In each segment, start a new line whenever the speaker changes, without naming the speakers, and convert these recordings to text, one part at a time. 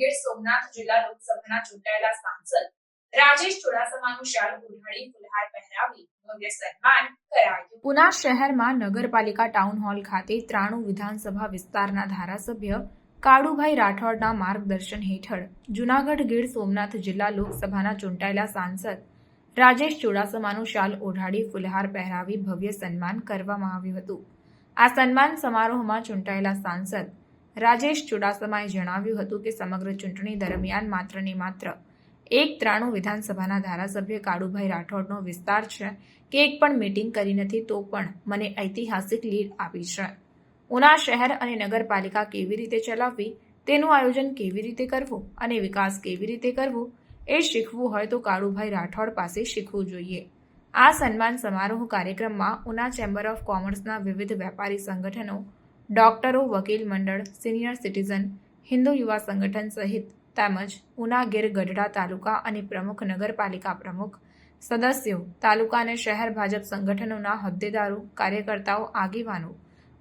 ગીર સોમનાથ જિલ્લા લોકસભાના ચૂંટાયેલા સાંસદ રાજેશ ચુડાસમાનું શાલ ઓઢાડી ફુલહાર પહેરાવી ઉના શહેરમાં નગરપાલિકા ટાઉન હોલ ખાતે ત્રાણુ વિધાનસભા વિસ્તારના ધારાસભ્ય કાળુભાઈ રાઠોડના માર્ગદર્શન હેઠળ જૂનાગઢ ગીર સોમનાથ જિલ્લા લોકસભાના ચૂંટાયેલા સાંસદ રાજેશ ચુડાસમાનું શાલ ઓઢાડી ફુલહાર પહેરાવી ભવ્ય સન્માન કરવામાં આવ્યું હતું. આ સન્માન સમારોહમાં ચૂંટાયેલા સાંસદ રાજેશ ચુડાસમાએ જણાવ્યું હતું કે સમગ્ર ચૂંટણી દરમિયાન માત્ર ને માત્ર એક ત્રાણું વિધાનસભાના ધારાસભ્ય કાળુભાઈ રાઠોડનો વિસ્તાર છે કે એક પણ મીટિંગ કરી નથી તો પણ મને ઐતિહાસિક લીડ આપી છે. ઉના શહેર અને નગરપાલિકા કેવી રીતે ચલાવવી, તેનું આયોજન કેવી રીતે કરવું અને વિકાસ કેવી રીતે કરવું એ શીખવું હોય તો કાળુભાઈ રાઠોડ પાસે શીખવું જોઈએ. આ સન્માન સમારોહ કાર્યક્રમમાં ઉના ચેમ્બર ઓફ કોમર્સના વિવિધ વેપારી સંગઠનો ડોક્ટરો, વકીલ મંડળ, સિનિયર સિટીઝન, હિન્દુ યુવા સંગઠન સહિત તેમજ ઉના ગીર ગઢડા તાલુકા અને પ્રમુખ નગરપાલિકા પ્રમુખ સદસ્યો, તાલુકા અને શહેર ભાજપ સંગઠનોના હોદ્દેદારો, કાર્યકર્તાઓ, આગેવાનો,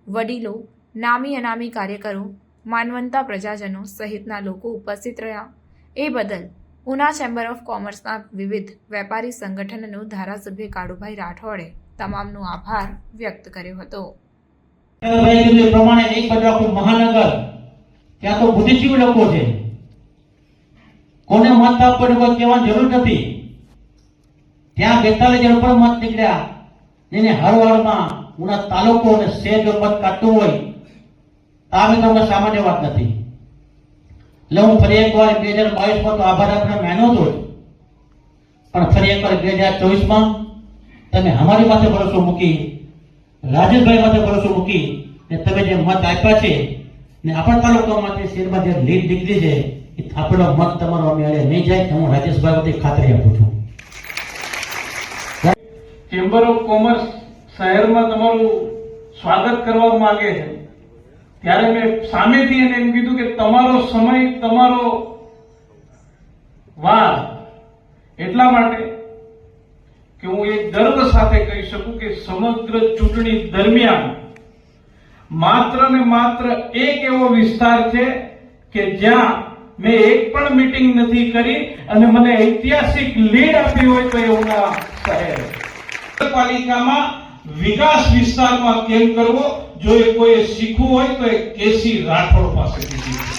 વડીલો, નામી અનામી કાર્યકરો, માનવંતા પ્રજાજનો સહિતના લોકો ઉપસ્થિત રહ્યા. એ બદલ ઉના ચેમ્બર ઓફ કોમર્સના વિવિધ વેપારી સંગઠનનો ધારાસભ્ય કાળુભાઈ રાઠોડે તમામનો આભાર વ્યક્ત કર્યો હતો.
પ્રમાણે એક બાજુ આખું મહાનગર. ત્યાં તો બુદ્ધિજીવી લોકો છે. કોને મત આપવો કોઈ કહેવાની જરૂર નથી. ત્યાં બેતાલીસ જણ પણ મત નીકળ્યા. જેને હરવાળમાં ઉના તાલુકો અને શહેર જો મત કાઢતું હોય, તો મિત્રો કોઈ સામાન્ય વાત નથી. એટલે હું ફરી એકવાર બે હજાર બાવીસમાં તો આભાર આપણે હતો હોય પણ ફરી એકવાર બે હજાર ચોવીસમાં તમે અમારી પાસે ભરોસો મૂકી રાજેશભાઈ માટે ભરોસો મૂકી ને તમે જે મત આપ્યા છે ને આપણા તાલુકામાંથી શહેરમાં જે લીડ નીકળી છે, એ આપણો મત તમારો અડે નહીં જાય, હું રાજેશભાઈ માટે ખાતરી આપું છું.
ચેમ્બર ઓફ કોમર્સ શહેરમાં તમારું સ્વાગત કરવા માંગે છે. ત્યારે મેં સામેથી એને એમ કીધું કે તમારો સમય, તમારો વાર એટલા માટે કે હું એ ગર્વ સાથે કહી શકું કે સમગ્ર ચૂંટણી દરમિયાન માત્ર ને માત્ર એક એવો વિસ્તાર છે કે જ્યાં મેં એક પણ મીટિંગ નથી કરી અને મને ઐતિહાસિક લીડ આપી હોય તો એ ઉના શહેર. પાલિકામાં વિકાસ વિસ્તારમાં કેમ કરવો? જો એ કોઈ શીખવું હોય તો એ કેસી રાઠોડ પાસેથી શીખવું.